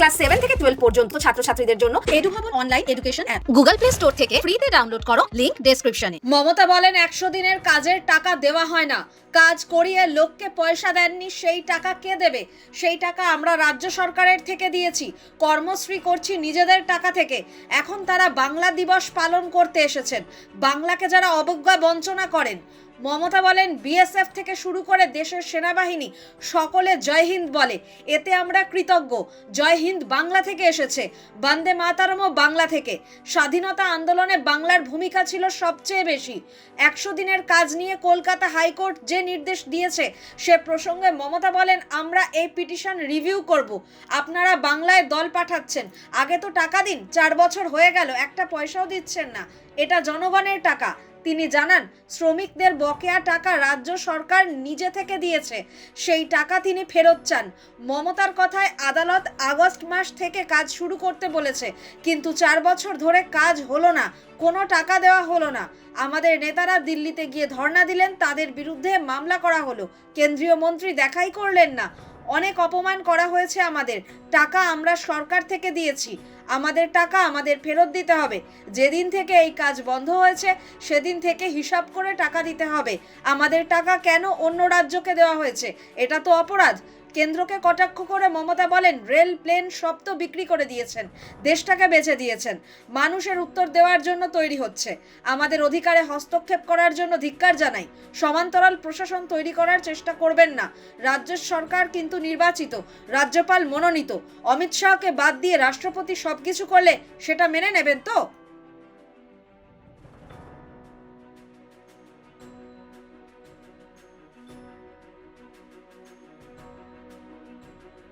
Class seven থেকে twelve পর্যন্ত ছাত্রছাত্রীদের জন্য Edubhavan online education app. Google Play Store থেকে ফ্রিতে ডাউনলোড করো লিংক ডেসক্রিপশনে। মমতা বলেন একশো দিনের কাজের টাকা দেওয়া হয় না। কাজ করিয়ে লোককে পয়সা দেননি সেই টাকা কে দেবে? সেই টাকা আমরা রাজ্য সরকারের থেকে দিয়েছি। কর্মশ্রী করছি নিজেদের টাকা থেকে। এখন তারা বাংলা দিবস পালন করতে এসেছেন। বাংলাকে যারা অবজ্ঞা বঞ্চনা করেন মমতা বলেন, বিএসএফ থেকে শুরু করে দেশের সেনাবাহিনী সকলে জয় হিন্দ বলে। এতে আমরা কৃতজ্ঞ। জয় হিন্দ বাংলা থেকে এসেছে। বন্দে মাতারমও বাংলা থেকে। স্বাধীনতা আন্দোলনে বাংলার ভূমিকা ছিল সবচেয়ে বেশি। একশো দিনের কাজ নিয়ে কলকাতা হাইকোর্ট যে নির্দেশ দিয়েছে, সে প্রসঙ্গে মমতা বলেন, আমরা এই পিটিশন রিভিউ করব। আপনারা বাংলায় দল পাঠাচ্ছেন। আগে তো টাকা দিন, চার বছর হয়ে গেল, একটা পয়সাও দিচ্ছেন না। এটা জনগণের টাকা। তিনি জানান, শ্রমিকদের বকেয়া টাকা রাজ্য সরকার নিজে থেকে দিয়েছে। সেই টাকা তিনি ফেরত চান। মমতার কথায় আদালত আগস্ট মাস থেকে কাজ শুরু করতে বলেছে। কিন্তু চার বছর ধরে কাজ হলো না, কোনো টাকা দেওয়া হলো না। আমাদের নেতারা দিল্লিতে গিয়ে ধর্ণা দিলেন, তাদের বিরুদ্ধে মামলা করা হলো। কেন্দ্রীয় মন্ত্রী দেখাই করলেন না। অনেক অপমান করা হয়েছে আমাদের। টাকা আমরা সরকার থেকে দিয়েছি। আমাদের টাকা আমাদের ফেরত দিতে হবে। যেদিন থেকে এই কাজ বন্ধ হয়েছে, সেদিন থেকে হিসাব করে টাকা দিতে হবে। আমাদের টাকা কেন অন্য রাজ্যকে দেওয়া হয়েছে? এটা তো অপরাধ। কেন্দ্রকে কটাক্ষ করে মমতা বলেন, রেল, প্লেন সব তো বিক্রি করে দিয়েছেন, দেশটাকে বেচে দিয়েছেন। মানুষের উত্তর দেওয়ার জন্য তৈরি হচ্ছে। আমাদের অধিকারে হস্তক্ষেপ করার জন্য ধিক্কার জানাই। সমান্তরাল প্রশাসন তৈরি করার চেষ্টা করবেন না। রাজ্য সরকার কিন্তু নির্বাচিত, রাজ্যপাল মনোনীত। অমিত শাহকে বাদ দিয়ে রাষ্ট্রপতি সবকিছু করলে সেটা মেনে নেবেন তো?